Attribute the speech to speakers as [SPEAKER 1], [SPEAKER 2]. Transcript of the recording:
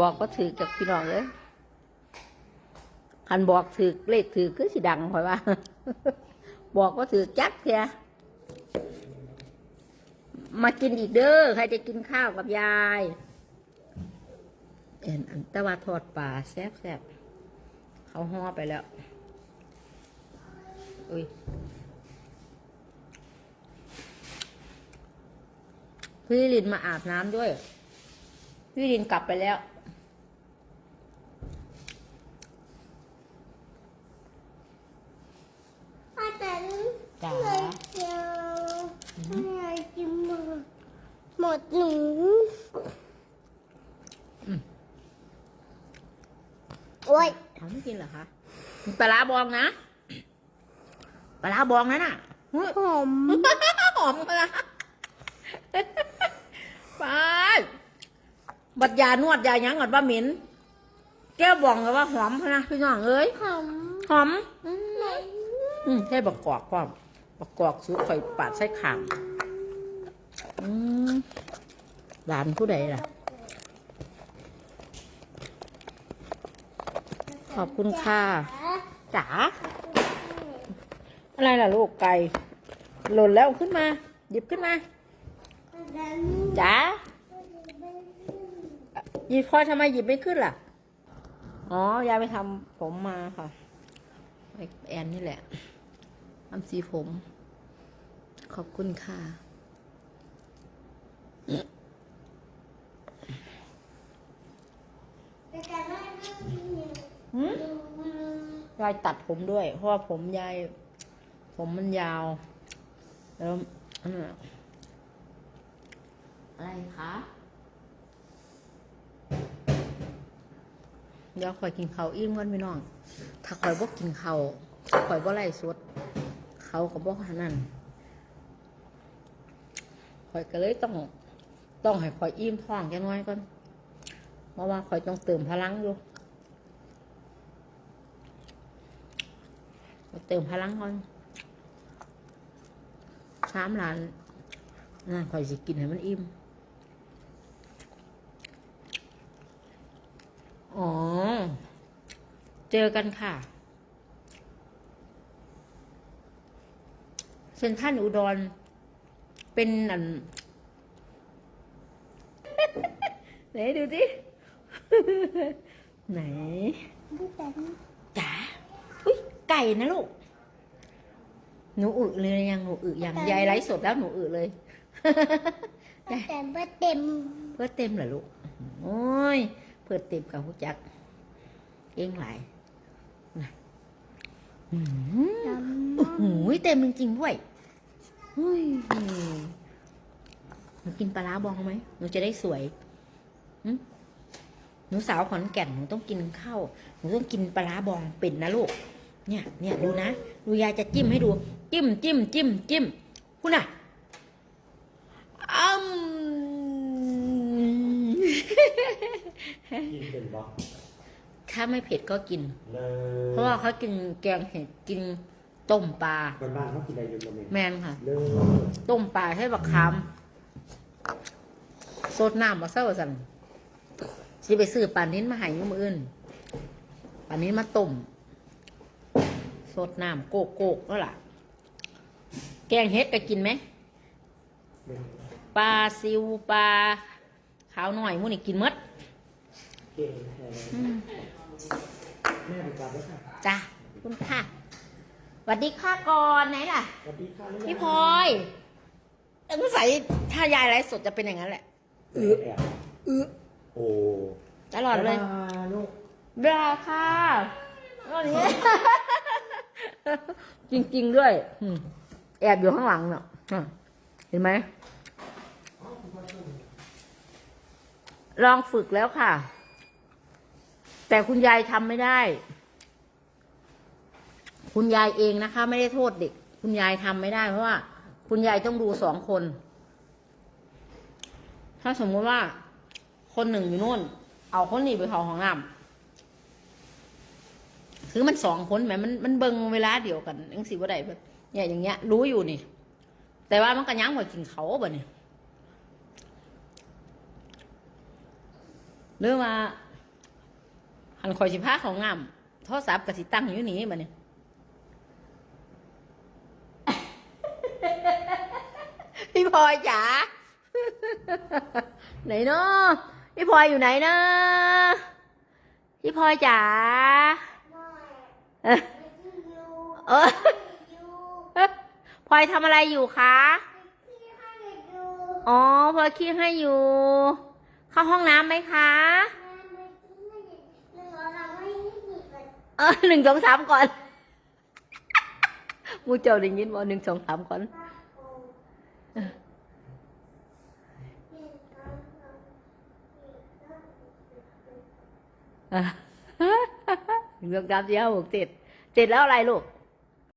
[SPEAKER 1] บอกก็ถือกับพี่น้องเลยคันบอกถือเลขถือคือสิดังคอยว่า บอกก็ถือจักเทียมากินอีกเด้อใครจะกินข้าวกับยายเอ็นอันแตว่าทอดปลาแซ่บแซ่บๆเขาห่อไปแล้วอุ้ยพี่ลินมาอาบน้ำด้วย พี่ลินกลับไปแล้ว
[SPEAKER 2] ป้าแตน
[SPEAKER 1] จ๋า
[SPEAKER 2] เลยเจียวอะไรกินหมดหม ดหนู
[SPEAKER 1] อืม
[SPEAKER 2] โอ้ย
[SPEAKER 1] เขาไม่กินเหรอคะมีปลาร้าบองนะ ปลาร้าบองนั่นน่ะเฮ้ย
[SPEAKER 2] หอม
[SPEAKER 1] หอมปลาร้าไปบัดยานวดยาหยังก่อนว่าเหม็นแก้วบองเลยว่าหอมพะนะพี่น้องเอ้ย
[SPEAKER 2] หอม
[SPEAKER 1] หอม
[SPEAKER 2] ไหน
[SPEAKER 1] อืมใช่บักกอกความบักกอกซื้อข่อยปาดใส่ขางอืม หลานผู้ใดล่ะ ขอบคุณค่ะจ๋าอะไรล่ะลูกไก่ หล่นแล้วขึ้นมา หยิบขึ้นมาจ๋าหยิบคอทำไมหยิบไม่ขึ้นล่ะ อ๋อยายไปทำผมมาค่ะไอแอนนี่แหละทำสีผม ขอบคุณค่ะ
[SPEAKER 2] ป้าแตนไม่ไม่กินหนู
[SPEAKER 1] หืม ยายตัดผมด้วย เพราะว่าผมยาย ผมมันยาว แล้วอันนั้นอะอะไรคะเดี๋ยวข่อยกินข้าวอิ่มก่อนพี่น้อง ถ้าข่อยบ่กินข้าวข่อยบ่ไล่สดเขาก็บ่ขนาดนั้นข่อยก็เลยต้อง ต้องให้ข่อยอิ่มท้องจังน้อยก่อนเพราะว่าข่อยต้องเติมพลังอยู่เติมพลังก่อนสามล้านนั่นคอยสิกินให้มันอิ่มอ๋อ เจอกันค่ะเซนทรันอุดรเป็นอัน ไหนดูสิไหน
[SPEAKER 2] ป้าแตน
[SPEAKER 1] จ๋าอุ้ยไก่นะลูก หนูอึเลยยังหนูอึยังยายไลฟ์สดแล้วหนูอึเลย
[SPEAKER 2] ป้าแตนป้าเต็ม
[SPEAKER 1] เพื่อเต็มเหรอลูก โอ้ยเพื่อเต็มกับหูจักเก่งหลายนะอืม
[SPEAKER 2] น้
[SPEAKER 1] โอ้โหเต็มจริงๆด้วยอุ้ยห นูกินปลาร้าบองไหมหนูจะได้สวยหึหนูสาวขอนแก่นหนูต้องกินข้าวหนูต้องกินปลาร้าบองเป็นนะลูก เนี่ย เนี่ยดูนะดูยายจะจิ้มให้ดู จิ้มจิ้มจิ้มจิ้มคุณน่ะอืม
[SPEAKER 3] กินเป็นบล็อก
[SPEAKER 1] ถ้าไม่เผ็ดก็กิน
[SPEAKER 3] เลย
[SPEAKER 1] เพราะว่าเขากินแกงเห็ดกินต้มปลา
[SPEAKER 3] บ้านบ้านๆเขากินอะไรอยู่ตรงนี้
[SPEAKER 1] แมนค่ะ
[SPEAKER 3] เลย
[SPEAKER 1] ต้มปลาให้บักคำ สดน้ำมาเศร้าสั่นสิไปซื้อปลานิ้นมาให้มืออื่นปลานิ้นมาต้มสดน้ำโกกโกกแล้วล่ะแกงเห็ดก็กินไหมปลาซิวปลาขาวหน่อยหมูนี่กินหมด
[SPEAKER 3] เก่งแท้แม่ดีกว่าด้วยค่ะ
[SPEAKER 1] จ้ะขอบคุณค่ะสวัสดีค่ะก่อนไหนล่ะ
[SPEAKER 3] สวัสดีค่ะ
[SPEAKER 1] พี่พลอยเอ็งใส่ถ้ายายไลฟ์สดจะเป็นอย่างนั้นแหละ
[SPEAKER 3] เออแอบโอ้
[SPEAKER 1] ตลอดเลย
[SPEAKER 3] บ๊าบาลูก
[SPEAKER 1] เวลาค่ะวันนี้ จริง ๆ ด้วยอืมแอบอยู่ข้างหลังเนาะอะเห็นไหม ลองฝึกแล้วค่ะ แต่คุณยายทำไม่ได้ คุณยายเองนะคะ ไม่ได้โทษเด็ก คุณยายทำไม่ได้เพราะว่า คุณยายต้องดูสองคน ถ้าสมมุติว่า คนหนึ่งอยู่นู่น เอาคนนี้ไปเขาห้องน้ำคือมันสองคนแหมมันมันเบิงเวลาเดียวกันยังสิว่าใดแบบเนี่ยอย่างเงี้ย รู้อยู่นี่ แต่ว่ามันก็ยั้งไว้กินเขาบ่เนี่ยหรือว่าหันคอยสิพาขางงามโทรศัพท์กับสิตั้งอยู่นี่มาเนี่ยพี่พลอยจ๋า ไหนเนาะพี่พลอยอยู่ไหนนะพี่พลอยจ๋าเออ
[SPEAKER 2] ไม่อยู่
[SPEAKER 1] เออ
[SPEAKER 2] อยู่
[SPEAKER 1] พลอยทำอะไรอยู่คะ
[SPEAKER 2] พี่ให้อยู่
[SPEAKER 1] อ๋อพลอยขี้ให้อยู่ เข้าห้องน้ำไหมคะ
[SPEAKER 2] หนึ่งเราทำให้ผิดก่อน
[SPEAKER 1] เออหนึ่งสองสามก่อนมูเจ้าได้ยินบ่หนึ่งสองสามก่อน
[SPEAKER 2] ป้าโกงหนึ่งสองสามสี่ห้าหกเจ็ดแปด
[SPEAKER 1] อะ หนึ่งสองสามสี่ห้าหกเจ็ดเจ็ดแล้วอะไรลูก